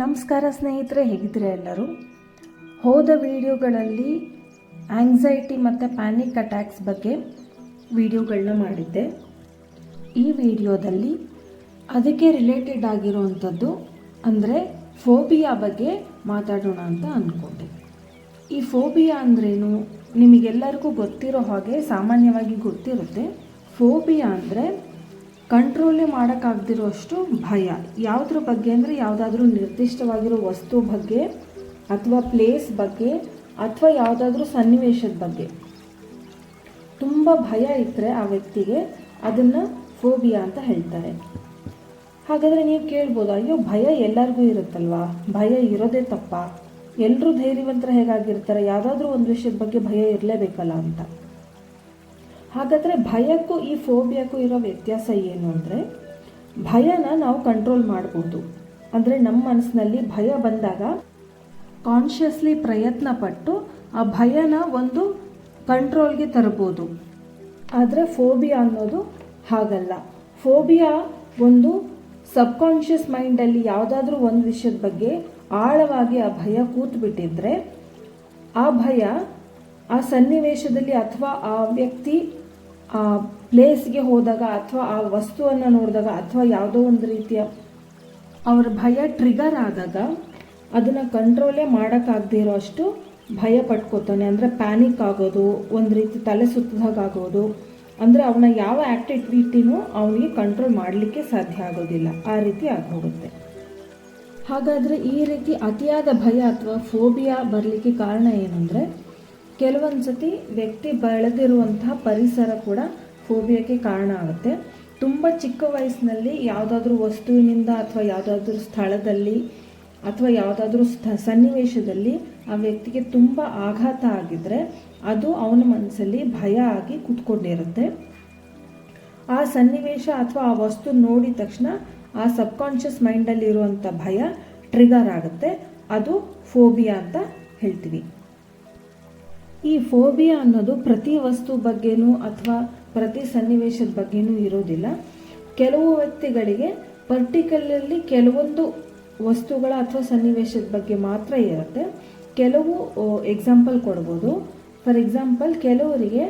ನಮಸ್ಕಾರ ಸ್ನೇಹಿತರೆ ಹೇಗಿದ್ರೆ ಎಲ್ಲರೂ? ಹೋದ ವಿಡಿಯೋಗಳಲ್ಲಿ ಆಂಗ್ಸೈಟಿ ಮತ್ತು ಪ್ಯಾನಿಕ್ ಅಟ್ಯಾಕ್ಸ್ ಬಗ್ಗೆ ವಿಡಿಯೋಗಳನ್ನ ಮಾಡಿದ್ದೆ. ಈ ವಿಡಿಯೋದಲ್ಲಿ ಅದಕ್ಕೆ ರಿಲೇಟೆಡ್ ಆಗಿರುವಂಥದ್ದು ಅಂದರೆ ಫೋಬಿಯಾ ಬಗ್ಗೆ ಮಾತಾಡೋಣ ಅಂತ ಅಂದ್ಕೊಂಡೆ ಈ ಫೋಬಿಯಾ ಅಂದ್ರೇನು? ನಿಮಗೆಲ್ಲರಿಗೂ ಗೊತ್ತಿರೋ ಹಾಗೆ ಸಾಮಾನ್ಯವಾಗಿ ಗೊತ್ತಿರುತ್ತೆ. ಫೋಬಿಯಾ ಅಂದರೆ ಕಂಟ್ರೋಲೇ ಮಾಡೋಕ್ಕಾಗದಿರೋಷ್ಟು ಭಯ. ಯಾವುದ್ರ ಬಗ್ಗೆ ಅಂದರೆ ಯಾವುದಾದ್ರೂ ನಿರ್ದಿಷ್ಟವಾಗಿರೋ ವಸ್ತು ಬಗ್ಗೆ ಅಥವಾ ಪ್ಲೇಸ್ ಬಗ್ಗೆ ಅಥವಾ ಯಾವುದಾದ್ರೂ ಸನ್ನಿವೇಶದ ಬಗ್ಗೆ. ತುಂಬ ಭಯ ಇದ್ದರೆ ಆ ವ್ಯಕ್ತಿಗೆ ಅದನ್ನು ಫೋಬಿಯಾ ಅಂತ ಹೇಳ್ತಾರೆ. ಹಾಗಾದರೆ ನೀವು ಕೇಳ್ಬೋದು, ಅಯ್ಯೋ ಭಯ ಎಲ್ಲರಿಗೂ ಇರುತ್ತಲ್ವಾ? ಭಯ ಇರೋದೇ ತಪ್ಪ? ಎಲ್ಲರೂ ಧೈರ್ಯವಂತರ ಹೇಗಾಗಿರ್ತಾರೆ? ಯಾವುದಾದ್ರೂ ಒಂದು ವಿಷಯದ ಬಗ್ಗೆ ಭಯ ಇರಲೇಬೇಕಲ್ಲ ಅಂತ. ಹಾಗಾದರೆ ಭಯಕ್ಕೂ ಈ ಫೋಬಿಯಾಕ್ಕೂ ಇರೋ ವ್ಯತ್ಯಾಸ ಏನು ಅಂದರೆ, ಭಯನ ನಾವು ಕಂಟ್ರೋಲ್ ಮಾಡ್ಬೋದು. ಅಂದರೆ ನಮ್ಮ ಮನಸ್ಸಿನಲ್ಲಿ ಭಯ ಬಂದಾಗ ಕಾನ್ಷಿಯಸ್ಲಿ ಪ್ರಯತ್ನ ಪಟ್ಟು ಆ ಭಯನ ಒಂದು ಕಂಟ್ರೋಲ್ಗೆ ತರ್ಬೋದು. ಆದರೆ ಫೋಬಿಯಾ ಅನ್ನೋದು ಹಾಗಲ್ಲ. ಫೋಬಿಯಾ ಒಂದು ಸಬ್ಕಾನ್ಷಿಯಸ್ ಮೈಂಡಲ್ಲಿ ಯಾವುದಾದ್ರೂ ಒಂದು ವಿಷಯದ ಬಗ್ಗೆ ಆಳವಾಗಿ ಆ ಭಯ ಕೂತ್ಬಿಟ್ಟಿದ್ರೆ, ಆ ಭಯ ಆ ಸನ್ನಿವೇಶದಲ್ಲಿ ಅಥವಾ ಆ ವ್ಯಕ್ತಿ ಪ್ಲೇಸ್ಗೆ ಹೋದಾಗ ಅಥವಾ ಆ ವಸ್ತುವನ್ನು ನೋಡಿದಾಗ ಅಥವಾ ಯಾವುದೋ ಒಂದು ರೀತಿಯ ಅವರ ಭಯ ಟ್ರಿಗರ್ ಆದಾಗ ಅದನ್ನು ಕಂಟ್ರೋಲೇ ಮಾಡೋಕ್ಕಾಗದೇ ಇರೋ ಅಷ್ಟು ಭಯ ಪಟ್ಕೋತಾನೆ. ಅಂದರೆ ಪ್ಯಾನಿಕ್ ಆಗೋದು, ಒಂದು ರೀತಿ ತಲೆ ಸುತ್ತದಾಗೋದು ಅಂದರೆ ಅವನ ಯಾವ ಆ್ಯಕ್ಟಿವಿಟಿನೂ ಅವನಿಗೆ ಕಂಟ್ರೋಲ್ ಮಾಡಲಿಕ್ಕೆ ಸಾಧ್ಯ ಆಗೋದಿಲ್ಲ. ಆ ರೀತಿ ಆಗೋಗುತ್ತೆ ಹಾಗಾದರೆ ಈ ರೀತಿ ಅತಿಯಾದ ಭಯ ಅಥವಾ ಫೋಬಿಯಾ ಬರಲಿಕ್ಕೆ ಕಾರಣ ಏನಂದರೆ ಕೆಲವೊಂದು ಸತಿ ವ್ಯಕ್ತಿ ಬೆಳೆದಿರುವಂತಹ ಪರಿಸರ ಕೂಡ ಫೋಬಿಯಾಕ್ಕೆ ಕಾರಣ ಆಗುತ್ತೆ. ತುಂಬ ಚಿಕ್ಕ ವಯಸ್ಸಿನಲ್ಲಿ ಯಾವುದಾದ್ರೂ ವಸ್ತುವಿನಿಂದ ಅಥವಾ ಯಾವುದಾದ್ರೂ ಸ್ಥಳದಲ್ಲಿ ಅಥವಾ ಯಾವುದಾದ್ರೂ ಸ್ಥ, ಸನ್ನಿವೇಶದಲ್ಲಿ ಆ ವ್ಯಕ್ತಿಗೆ ತುಂಬ ಆಘಾತ ಆಗಿದ್ರೆ ಅದು ಅವನ ಮನಸ್ಸಲ್ಲಿ ಭಯ ಆಗಿ ಕೂತ್ಕೊಂಡಿರುತ್ತೆ. ಆ ಸನ್ನಿವೇಶ ಅಥವಾ ಆ ವಸ್ತು ನೋಡಿದ ತಕ್ಷಣ ಆ ಸಬ್ಕಾನ್ಷಿಯಸ್ ಮೈಂಡಲ್ಲಿರುವಂಥ ಭಯ ಟ್ರಿಗರ್ ಆಗುತ್ತೆ. ಅದು ಫೋಬಿಯಾ ಅಂತ ಹೇಳ್ತೀವಿ. ಈ ಫೋಬಿಯಾ ಅನ್ನೋದು ಪ್ರತಿ ವಸ್ತು ಬಗ್ಗೆನೂ ಅಥವಾ ಪ್ರತಿ ಸನ್ನಿವೇಶದ ಬಗ್ಗೆನೂ ಇರೋದಿಲ್ಲ. ಕೆಲವು ವ್ಯಕ್ತಿಗಳಿಗೆ ಪರ್ಟಿಕ್ಯುಲರ್ಲಿ ಕೆಲವೊಂದು ವಸ್ತುಗಳ ಅಥವಾ ಸನ್ನಿವೇಶದ ಬಗ್ಗೆ ಮಾತ್ರ ಇರುತ್ತೆ. ಕೆಲವು ಎಕ್ಸಾಂಪಲ್ ಕೊಡ್ಬೋದು. ಫಾರ್ ಎಕ್ಸಾಂಪಲ್, ಕೆಲವರಿಗೆ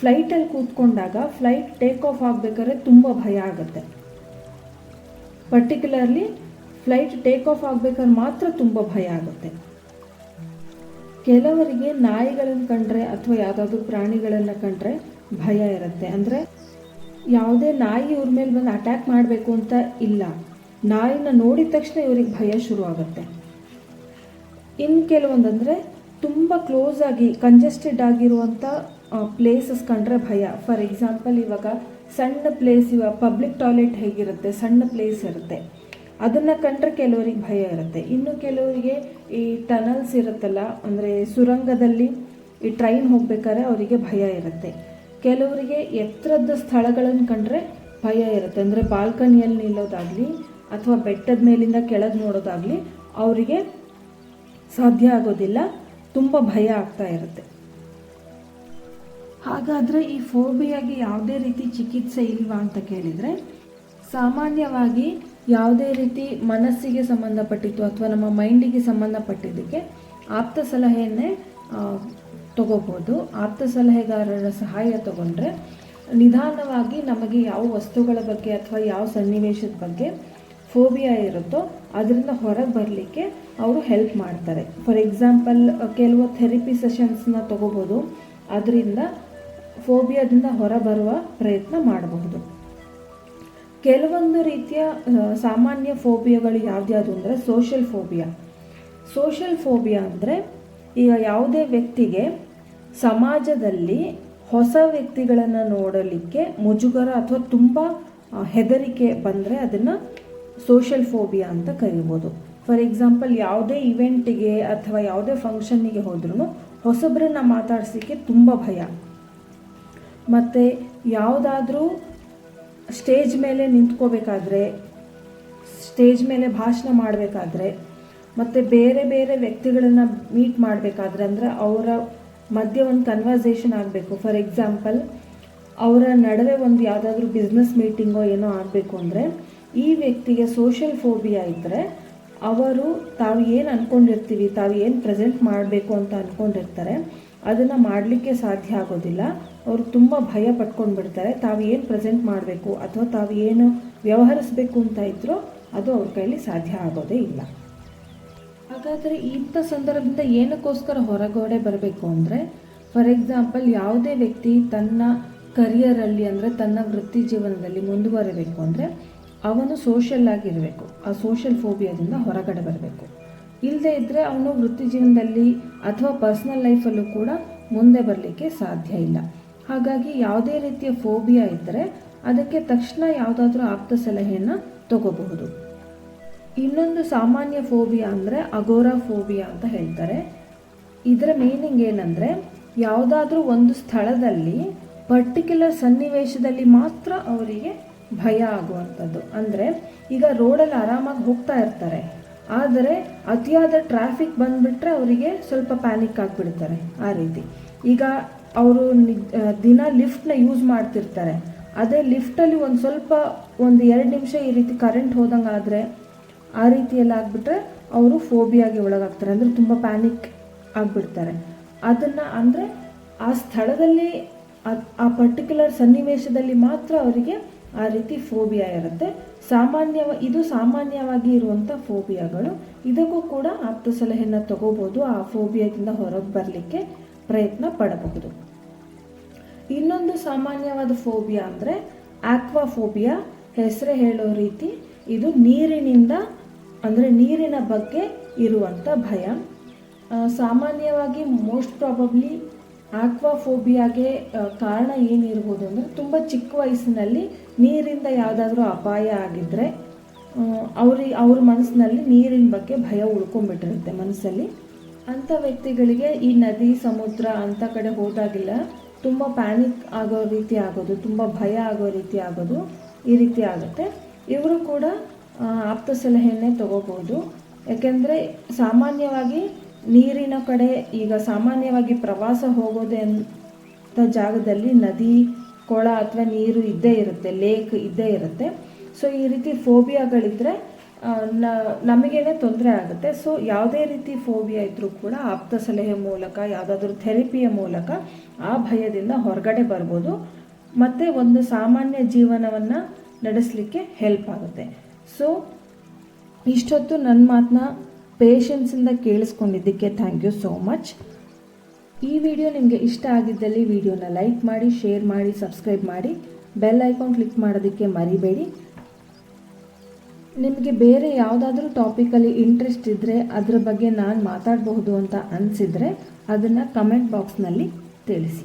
ಫ್ಲೈಟಲ್ಲಿ ಕೂತ್ಕೊಂಡಾಗ ಫ್ಲೈಟ್ ಟೇಕ್ ಆಫ್ ಆಗಬೇಕಾದ್ರೆ ತುಂಬ ಭಯ ಆಗುತ್ತೆ. ಪರ್ಟಿಕ್ಯುಲರ್ಲಿ ಫ್ಲೈಟ್ ಟೇಕ್ ಆಫ್ ಆಗಬೇಕಾದ್ರೆ ಮಾತ್ರ ತುಂಬ ಭಯ ಆಗುತ್ತೆ. ಕೆಲವರಿಗೆ ನಾಯಿಗಳನ್ನು ಕಂಡ್ರೆ ಅಥವಾ ಯಾವುದಾದ್ರೂ ಪ್ರಾಣಿಗಳನ್ನು ಕಂಡ್ರೆ ಭಯ ಇರುತ್ತೆ. ಅಂದರೆ ಯಾವುದೇ ನಾಯಿ ಇವ್ರ ಮೇಲೆ ಬಂದು ಅಟ್ಯಾಕ್ ಮಾಡಬೇಕು ಅಂತ ಇಲ್ಲ. ನಾಯಿನ ನೋಡಿದ ತಕ್ಷಣ ಇವ್ರಿಗೆ ಭಯ ಶುರು ಆಗುತ್ತೆ ಇನ್ನು ಕೆಲವೊಂದಂದರೆ ತುಂಬ ಕ್ಲೋಸ್ ಆಗಿ ಕಂಜೆಸ್ಟೆಡ್ ಆಗಿರುವಂಥ ಪ್ಲೇಸಸ್ ಕಂಡ್ರೆ ಭಯ. ಫಾರ್ ಎಕ್ಸಾಂಪಲ್ ಇವಾಗ ಸಣ್ಣ ಪ್ಲೇಸ್ ಇವಾಗ ಪಬ್ಲಿಕ್ ಟಾಯ್ಲೆಟ್ ಹೇಗಿರುತ್ತೆ? ಸಣ್ಣ ಪ್ಲೇಸ್ ಇರುತ್ತೆ. ಅದನ್ನು ಕಂಡ್ರೆ ಕೆಲವರಿಗೆ ಭಯ ಇರುತ್ತೆ. ಇನ್ನು ಕೆಲವರಿಗೆ ಈ ಟನಲ್ಸ್ ಇರುತ್ತಲ್ಲ, ಅಂದರೆ ಸುರಂಗದಲ್ಲಿ ಈ ಟ್ರೈನ್ ಹೋಗ್ಬೇಕಾದ್ರೆ ಅವರಿಗೆ ಭಯ ಇರುತ್ತೆ. ಕೆಲವರಿಗೆ ಎತ್ತರದ ಸ್ಥಳಗಳನ್ನು ಕಂಡ್ರೆ ಭಯ ಇರುತ್ತೆ. ಅಂದರೆ ಬಾಲ್ಕನಿಯಲ್ಲಿ ನಿಲ್ಲೋದಾಗಲಿ ಅಥವಾ ಬೆಟ್ಟದ ಮೇಲಿಂದ ಕೆಳಗೆ ನೋಡೋದಾಗಲಿ ಅವರಿಗೆ ಸಾಧ್ಯ ಆಗೋದಿಲ್ಲ. ತುಂಬ ಭಯ ಆಗ್ತಾ ಇರುತ್ತೆ. ಹಾಗಾದರೆ ಈ ಫೋಬಿಯಾಗೆ ಯಾವುದೇ ರೀತಿ ಚಿಕಿತ್ಸೆ ಇಲ್ವಾ ಅಂತ ಕೇಳಿದರೆ, ಸಾಮಾನ್ಯವಾಗಿ ಯಾವುದೇ ರೀತಿ ಮನಸ್ಸಿಗೆ ಸಂಬಂಧಪಟ್ಟಿತ್ತು ಅಥವಾ ನಮ್ಮ ಮೈಂಡಿಗೆ ಸಂಬಂಧಪಟ್ಟಿದ್ದಕ್ಕೆ ಆಪ್ತ ಸಲಹೆಯನ್ನೇ ತಗೋಬೋದು. ಆಪ್ತ ಸಲಹೆಗಾರರ ಸಹಾಯ ತಗೊಂಡ್ರೆ ನಿಧಾನವಾಗಿ ನಮಗೆ ಯಾವ ವಸ್ತುಗಳ ಬಗ್ಗೆ ಅಥವಾ ಯಾವ ಸನ್ನಿವೇಶದ ಬಗ್ಗೆ ಫೋಬಿಯಾ ಇರುತ್ತೋ ಅದರಿಂದ ಹೊರಗೆ ಬರಲಿಕ್ಕೆ ಅವರು ಹೆಲ್ಪ್ ಮಾಡ್ತಾರೆ. ಫಾರ್ ಎಕ್ಸಾಂಪಲ್, ಕೆಲವು ಥೆರಪಿ ಸೆಷನ್ಸ್ನ ತಗೋಬೋದು. ಅದರಿಂದ ಫೋಬಿಯಾದಿಂದ ಹೊರಬರುವ ಪ್ರಯತ್ನ ಮಾಡಬಹುದು. ಕೆಲವೊಂದು ರೀತಿಯ ಸಾಮಾನ್ಯ ಫೋಬಿಯಾಗಳು ಯಾವ್ದ್ಯಾವುದು ಅಂದರೆ ಸೋಷಿಯಲ್ ಫೋಬಿಯಾ ಸೋಷಿಯಲ್ ಫೋಬಿಯಾ ಅಂದರೆ ಈಗ ಯಾವುದೇ ವ್ಯಕ್ತಿಗೆ ಸಮಾಜದಲ್ಲಿ ಹೊಸ ವ್ಯಕ್ತಿಗಳನ್ನು ನೋಡಲಿಕ್ಕೆ ಮುಜುಗರ ಅಥವಾ ತುಂಬ ಹೆದರಿಕೆ ಬಂದರೆ ಅದನ್ನು ಸೋಷಿಯಲ್ ಫೋಬಿಯಾ ಅಂತ ಕರಿಬೋದು. ಫಾರ್ ಎಕ್ಸಾಂಪಲ್ ಯಾವುದೇ ಇವೆಂಟಿಗೆ ಅಥವಾ ಯಾವುದೇ ಫಂಕ್ಷನ್ನಿಗೆ ಹೋದ್ರೂ ಹೊಸಬರನ್ನ ಮಾತಾಡಿಸಲಿಕ್ಕೆ ತುಂಬ ಭಯ. ಮತ್ತು ಯಾವುದಾದ್ರೂ ಸ್ಟೇಜ್ ಮೇಲೆ ನಿಂತ್ಕೋಬೇಕಾದ್ರೆ, ಸ್ಟೇಜ್ ಮೇಲೆ ಭಾಷಣ ಮಾಡಬೇಕಾದ್ರೆ, ಮತ್ತು ಬೇರೆ ಬೇರೆ ವ್ಯಕ್ತಿಗಳನ್ನು ಮೀಟ್ ಮಾಡಬೇಕಾದ್ರೆ ಅಂದರೆ ಅವರ ಮಧ್ಯೆ ಒಂದು ಕನ್ವರ್ಸೇಷನ್ ಆಗಬೇಕು. ಫಾರ್ ಎಕ್ಸಾಂಪಲ್ ಅವರ ನಡುವೆ ಒಂದು ಯಾವುದಾದ್ರೂ ಬಿಸ್ನೆಸ್ ಮೀಟಿಂಗೋ ಏನೋ ಆಗಬೇಕು ಅಂದರೆ, ಈ ವ್ಯಕ್ತಿಗೆ ಸೋಷಿಯಲ್ ಫೋಬಿಯಾ ಇದ್ದರೆ ಅವರು ತಾವು ಏನು ಅಂದ್ಕೊಂಡಿರ್ತೀವಿ ತಾವು ಏನು ಪ್ರೆಸೆಂಟ್ ಮಾಡಬೇಕು ಅಂತ ಅಂದ್ಕೊಂಡಿರ್ತಾರೆ ಅದನ್ನು ಮಾಡಲಿಕ್ಕೆ ಸಾಧ್ಯ ಆಗೋದಿಲ್ಲ. ಅವರು ತುಂಬ ಭಯ ಪಟ್ಕೊಂಡು ಬಿಡ್ತಾರೆ ತಾವು ಏನು ಪ್ರೆಸೆಂಟ್ ಮಾಡಬೇಕು ಅಥವಾ ತಾವು ಏನು ವ್ಯವಹರಿಸಬೇಕು ಅಂತ ಇದ್ದರೂ ಅದು ಅವ್ರ ಕೈಲಿ ಸಾಧ್ಯ ಆಗೋದೇ ಇಲ್ಲ. ಹಾಗಾದರೆ ಇಂಥ ಸಂದರ್ಭದಿಂದ ಏನಕ್ಕೋಸ್ಕರ ಹೊರಗಡೆ ಬರಬೇಕು ಅಂದರೆ ಫಾರ್ ಎಕ್ಸಾಂಪಲ್ ಯಾವುದೇ ವ್ಯಕ್ತಿ ತನ್ನ ಕರಿಯರಲ್ಲಿ ಅಂದರೆ, ತನ್ನ ವೃತ್ತಿ ಜೀವನದಲ್ಲಿ ಮುಂದುವರಿಬೇಕು ಅಂದರೆ ಅವನು ಸೋಷಿಯಲ್ ಆಗಿರಬೇಕು ಆ ಸೋಷಿಯಲ್ ಫೋಬಿಯಾದಿಂದ ಹೊರಗಡೆ ಬರಬೇಕು. ಇಲ್ಲದೇ ಇದ್ದರೆ ಅವನು ವೃತ್ತಿ ಜೀವನದಲ್ಲಿ ಅಥವಾ ಪರ್ಸ್ನಲ್ ಲೈಫಲ್ಲೂ ಕೂಡ ಮುಂದೆ ಬರಲಿಕ್ಕೆ ಸಾಧ್ಯ ಇಲ್ಲ. ಹಾಗಾಗಿ ಯಾವುದೇ ರೀತಿಯ ಫೋಬಿಯಾ ಇದ್ದರೆ ಅದಕ್ಕೆ ತಕ್ಷಣ ಯಾವುದಾದ್ರೂ ಆಪ್ತ ಸಲಹೆಯನ್ನು ತಗೋಬಹುದು. ಇನ್ನೊಂದು ಸಾಮಾನ್ಯ ಫೋಬಿಯಾ ಅಂದರೆ ಅಗೋರಾ ಫೋಬಿಯಾ ಅಂತ ಹೇಳ್ತಾರೆ. ಇದರ ಮೀನಿಂಗ್ ಏನಂದರೆ ಯಾವುದಾದ್ರೂ ಒಂದು ಸ್ಥಳದಲ್ಲಿ ಪರ್ಟಿಕ್ಯುಲರ್ ಸನ್ನಿವೇಶದಲ್ಲಿ ಮಾತ್ರ ಅವರಿಗೆ ಭಯ ಆಗುವಂಥದ್ದು. ಅಂದರೆ ಈಗ ರೋಡಲ್ಲಿ ಆರಾಮಾಗಿ ಹೋಗ್ತಾ ಇರ್ತಾರೆ. ಆದರೆ ಅತಿಯಾದ ಟ್ರಾಫಿಕ್ ಬಂದುಬಿಟ್ರೆ ಅವರಿಗೆ ಸ್ವಲ್ಪ ಪ್ಯಾನಿಕ್ ಆಗಿಬಿಡ್ತಾರೆ ಆ ರೀತಿ. ಈಗ ಅವರು ದಿನ ಲಿಫ್ಟ್ನ ಯೂಸ್ ಮಾಡ್ತಿರ್ತಾರೆ. ಅದೇ ಲಿಫ್ಟಲ್ಲಿ ಒಂದು ಸ್ವಲ್ಪ, ಒಂದು ಎರಡು ನಿಮಿಷ ಈ ರೀತಿ ಕರೆಂಟ್ ಹೋದಂಗೆ ಆದರೆ ಆ ರೀತಿಯೆಲ್ಲ ಆಗಿಬಿಟ್ರೆ ಅವರು ಫೋಬಿಯಾಗಿ ಒಳಗಾಗ್ತಾರೆ. ಅಂದರೆ ತುಂಬ ಪ್ಯಾನಿಕ್ ಆಗಿಬಿಡ್ತಾರೆ. ಅದನ್ನು ಅಂದರೆ ಆ ಸ್ಥಳದಲ್ಲಿ, ಆ ಪರ್ಟಿಕ್ಯುಲರ್ ಸನ್ನಿವೇಶದಲ್ಲಿ ಮಾತ್ರ ಅವರಿಗೆ ಆ ರೀತಿ ಫೋಬಿಯಾ ಇರುತ್ತೆ. ಸಾಮಾನ್ಯ ಇದು ಸಾಮಾನ್ಯವಾಗಿ ಇರುವಂಥ ಫೋಬಿಯಾಗಳು ಇದಕ್ಕೂ ಕೂಡ ಆಪ್ತ ಸಲಹೆಯನ್ನು ತಗೋಬೋದು. ಆ ಫೋಬಿಯಾದಿಂದ ಹೊರಗೆ ಬರಲಿಕ್ಕೆ ಪ್ರಯತ್ನ ಪಡಬಹುದು. ಇನ್ನೊಂದು ಸಾಮಾನ್ಯವಾದ ಫೋಬಿಯಾ ಅಂದರೆ ಆಕ್ವಾಫೋಬಿಯಾ ಹೆಸರೇ ಹೇಳೋ ರೀತಿ ಇದು ನೀರಿನಿಂದ, ಅಂದರೆ ನೀರಿನ ಬಗ್ಗೆ ಇರುವಂಥ ಭಯ. ಸಾಮಾನ್ಯವಾಗಿ ಮೋಸ್ಟ್ ಪ್ರಾಬಬ್ಲಿ ಆಕ್ವಾಫೋಬಿಯಾಗೆ ಕಾರಣ ಏನಿರ್ಬೋದು ಅಂದರೆ ತುಂಬ ಚಿಕ್ಕ ವಯಸ್ಸಿನಲ್ಲಿ ನೀರಿಂದ ಯಾವುದಾದ್ರೂ ಅಪಾಯ ಆಗಿದ್ದರೆ ಅವ್ರಿಗೆ ಅವ್ರ ಮನಸ್ಸಿನಲ್ಲಿ ನೀರಿನ ಬಗ್ಗೆ ಭಯ ಉಳ್ಕೊಂಡ್ಬಿಟ್ಟಿರುತ್ತೆ ಮನಸ್ಸಲ್ಲಿ. ಅಂಥ ವ್ಯಕ್ತಿಗಳಿಗೆ ಈ ನದಿ, ಸಮುದ್ರ ಅಂಥ ಕಡೆ ಹೋದಾಗಿಲ್ಲ ತುಂಬ ಪ್ಯಾನಿಕ್ ಆಗೋ ರೀತಿ ಆಗೋದು, ತುಂಬ ಭಯ ಆಗೋ ರೀತಿ ಆಗೋದು ಈ ರೀತಿ ಆಗುತ್ತೆ. ಇವರು ಕೂಡ ಆಪ್ತ ಸಲಹೆಯನ್ನೇ ತಗೋಬೋದು. ಯಾಕೆಂದರೆ ಸಾಮಾನ್ಯವಾಗಿ ನೀರಿನ ಕಡೆ ಈಗ ಸಾಮಾನ್ಯವಾಗಿ ಪ್ರವಾಸ ಹೋಗೋದೇ ಅಂತ ಜಾಗದಲ್ಲಿ ನದಿ, ಕೊಳ ಅಥವಾ ನೀರು ಇದ್ದೇ ಇರುತ್ತೆ, ಲೇಕ್ ಇದ್ದೇ ಇರುತ್ತೆ. ಸೊ ಈ ರೀತಿ ಫೋಬಿಯಾಗಳಿದ್ದರೆ ನ, ನಮಗೇನೆ ತೊಂದರೆ ಆಗುತ್ತೆ. ಸೊ ಯಾವುದೇ ರೀತಿ ಫೋಬಿಯಾ ಇದ್ದರೂ ಕೂಡ ಆಪ್ತ ಸಲಹೆ ಮೂಲಕ, ಯಾವುದಾದ್ರೂ ಥೆರಪಿಯ ಮೂಲಕ ಆ ಭಯದಿಂದ ಹೊರಗಡೆ ಬರ್ಬೋದು. ಮತ್ತು ಒಂದು ಸಾಮಾನ್ಯ ಜೀವನವನ್ನು ನಡೆಸಲಿಕ್ಕೆ ಹೆಲ್ಪ್ ಆಗುತ್ತೆ. ಸೊ ಇಷ್ಟೊತ್ತು ನನ್ನ ಮಾತನ್ನ ಪೇಷನ್ಸಿಂದ ಕೇಳಿಸ್ಕೊಂಡಿದ್ದಕ್ಕೆ ಥ್ಯಾಂಕ್ ಯು ಸೋ ಮಚ್ ಈ ವಿಡಿಯೋ ನಿಮಗೆ ಇಷ್ಟ ಆಗಿದ್ದಲ್ಲಿ ವಿಡಿಯೋನ ಲೈಕ್ ಮಾಡಿ ಶೇರ್ ಮಾಡಿ ಸಬ್ಸ್ಕ್ರೈಬ್ ಮಾಡಿ ಬೆಲ್ ಐಕಾನ್ ಕ್ಲಿಕ್ ಮಾಡೋದಕ್ಕೆ ಮರಿಬೇಡಿ. ನಿಮಗೆ ಬೇರೆ ಯಾವುದಾದ್ರೂ ಟಾಪಿಕಲ್ಲಿ ಇಂಟ್ರೆಸ್ಟ್ ಇದ್ದರೆ ಅದರ ಬಗ್ಗೆ ನಾನು ಮಾತಾಡಬಹುದು ಅಂತ ಅನಿಸಿದರೆ ಅದನ್ನು ಕಮೆಂಟ್ ಬಾಕ್ಸ್ನಲ್ಲಿ ತಿಳಿಸಿ.